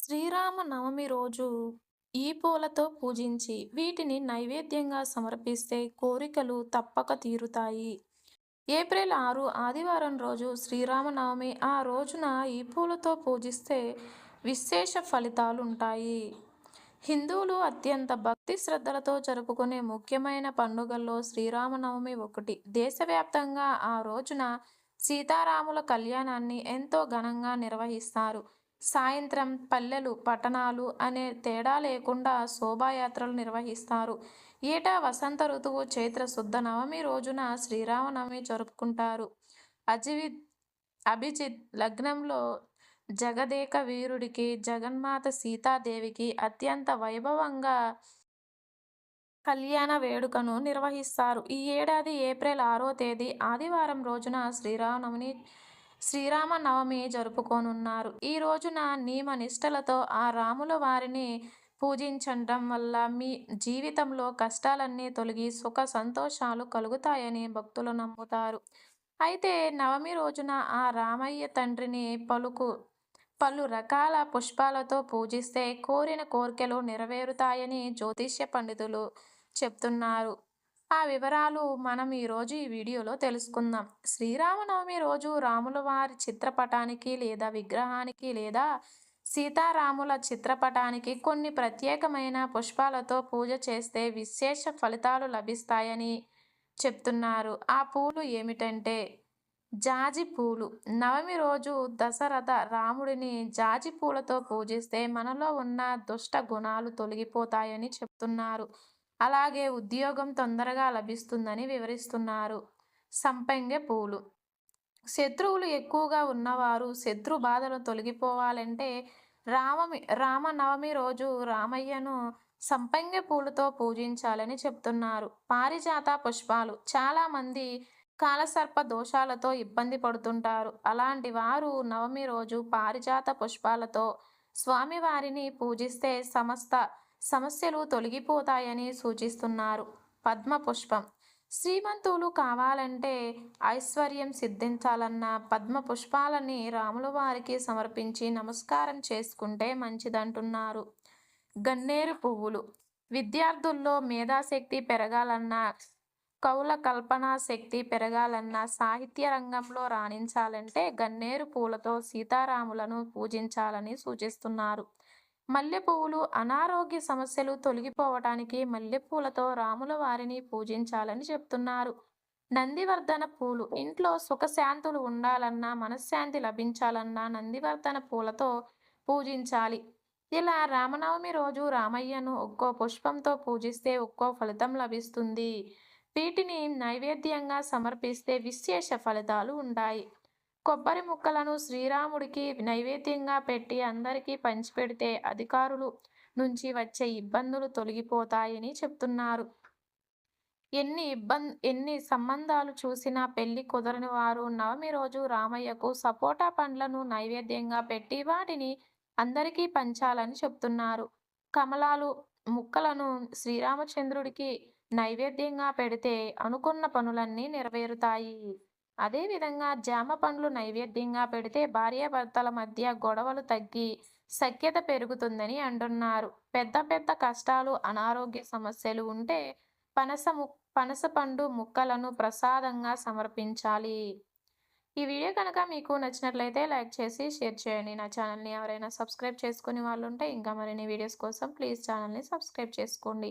శ్రీరామ నవమి రోజు ఈ పూలతో పూజించి వీటిని నైవేద్యంగా సమర్పిస్తే కోరికలు తప్పక తీరుతాయి. ఏప్రిల్ ఆరు ఆదివారం రోజు శ్రీరామనవమి ఆ రోజున ఈ పూలతో పూజిస్తే విశేష ఫలితాలు ఉంటాయి హిందువులు అత్యంత భక్తి శ్రద్ధలతో జరుపుకునే ముఖ్యమైన పండుగల్లో శ్రీరామనవమి ఒకటి. దేశవ్యాప్తంగా ఆ రోజున సీతారాముల కళ్యాణాన్ని ఎంతో ఘనంగా నిర్వహిస్తారు. సాయంత్రం పల్లెలు పట్టణాలు అనే తేడా లేకుండా శోభాయాత్రలు నిర్వహిస్తారు. ఏటా వసంత ఋతువు చైత్ర శుద్ధ నవమి రోజున శ్రీరామనవమి జరుపుకుంటారు. అజివి అభిజిత్ లగ్నంలో జగదేక వీరుడికి జగన్మాత సీతాదేవికి అత్యంత వైభవంగా కళ్యాణ వేడుకను నిర్వహిస్తారు. ఈ ఏడాది ఏప్రిల్ ఆరో తేదీ ఆదివారం రోజున శ్రీరామనవమి శ్రీరామ నవమి జరుపుకోనున్నారు. ఈ రోజున నియమ నిష్టలతో ఆ రాముల వారిని పూజించడం వల్ల మీ జీవితంలో కష్టాలన్నీ తొలగి సుఖ సంతోషాలు కలుగుతాయని భక్తులు నమ్ముతారు. అయితే నవమి రోజున ఆ రామయ్య తండ్రిని పలుకు పలు రకాల పుష్పాలతో పూజిస్తే కోరిన కోరికలు నెరవేరుతాయని జ్యోతిష్య పండితులు చెప్తున్నారు. ఆ వివరాలు మనం ఈరోజు ఈ వీడియోలో తెలుసుకుందాం. శ్రీరామనవమి రోజు రాముల వారి చిత్రపటానికి లేదా విగ్రహానికి లేదా సీతారాముల చిత్రపటానికి కొన్ని ప్రత్యేకమైన పుష్పాలతో పూజ చేస్తే విశేష ఫలితాలు లభిస్తాయని చెప్తున్నారు. ఆ పూలు ఏమిటంటే జాజి పూలు. నవమి రోజు దశరథ రాముడిని జాజి పూలతో పూజిస్తే మనలో ఉన్న దుష్ట గుణాలు తొలగిపోతాయని చెప్తున్నారు. అలాగే ఉద్యోగం తొందరగా లభిస్తుందని వివరిస్తున్నారు. సంపెంగ పూలు. శత్రువులు ఎక్కువగా ఉన్నవారు శత్రు బాధలు తొలగిపోవాలంటే రామమి రామనవమి రోజు రామయ్యను సంపెంగ పూలతో పూజించాలని చెప్తున్నారు. పారిజాత పుష్పాలు. చాలామంది కాలసర్ప దోషాలతో ఇబ్బంది పడుతుంటారు. అలాంటి వారు నవమి రోజు పారిజాత పుష్పాలతో స్వామివారిని పూజిస్తే సమస్త సమస్యలు తొలగిపోతాయని సూచిస్తున్నారు. పద్మ పుష్పం. శ్రీమంతులు కావాలంటే ఐశ్వర్యం సిద్ధించాలన్న పద్మ పుష్పాలని రాముల వారికి సమర్పించి నమస్కారం చేసుకుంటే మంచిదంటున్నారు. గన్నేరు పువ్వులు. విద్యార్థుల్లో మేధాశక్తి పెరగాలన్నా కవుల కల్పనా శక్తి పెరగాలన్నా సాహిత్య రంగంలో రాణించాలంటే గన్నేరు పూలతో సీతారాములను పూజించాలని సూచిస్తున్నారు. మల్లెపువ్వులు అనారోగ్య సమస్యలు తొలగిపోవటానికి మల్లెపూలతో రాముల వారిని పూజించాలని చెప్తున్నారు. నందివర్ధన పూలు ఇంట్లో సుఖశాంతులు ఉండాలన్నా మనశ్శాంతి లభించాలన్నా నందివర్ధన పూలతో పూజించాలి. ఇలా రామనవమి రోజు రామయ్యను ఒక్కో పుష్పంతో పూజిస్తే ఒక్కో ఫలితం లభిస్తుంది. వీటిని నైవేద్యంగా సమర్పిస్తే విశేష ఫలితాలు ఉంటాయి. కొబ్బరి ముక్కలను శ్రీరాముడికి నైవేద్యంగా పెట్టి అందరికీ పంచిపెడితే అధికారులు నుంచి వచ్చే ఇబ్బందులు తొలగిపోతాయని చెప్తున్నారు. ఎన్ని ఇబ్బంది ఎన్ని సంబంధాలు చూసినా పెళ్ళి కుదరని వారు నవమి రోజు రామయ్యకు సపోటా పండ్లను నైవేద్యంగా పెట్టి వాటిని అందరికీ పంచాలని చెప్తున్నారు. కమలాలు ముక్కలను శ్రీరామచంద్రుడికి నైవేద్యంగా పెడితే అనుకున్న పనులన్నీ నెరవేరుతాయి. అదేవిధంగా జామ పండ్లు నైవేద్యంగా పెడితే భార్యాభర్తల మధ్య గొడవలు తగ్గి సఖ్యత పెరుగుతుందని అంటున్నారు. పెద్ద పెద్ద కష్టాలు అనారోగ్య సమస్యలు ఉంటే పనస ము పనస పండు ముక్కలను ప్రసాదంగా సమర్పించాలి. ఈ వీడియో కనుక మీకు నచ్చినట్లయితే లైక్ చేసి షేర్ చేయండి. నా ఛానల్ని ఎవరైనా సబ్స్క్రైబ్ చేసుకునే వాళ్ళు ఉంటే ఇంకా మరిన్ని వీడియోస్ కోసం ప్లీజ్ ఛానల్ని సబ్స్క్రైబ్ చేసుకోండి.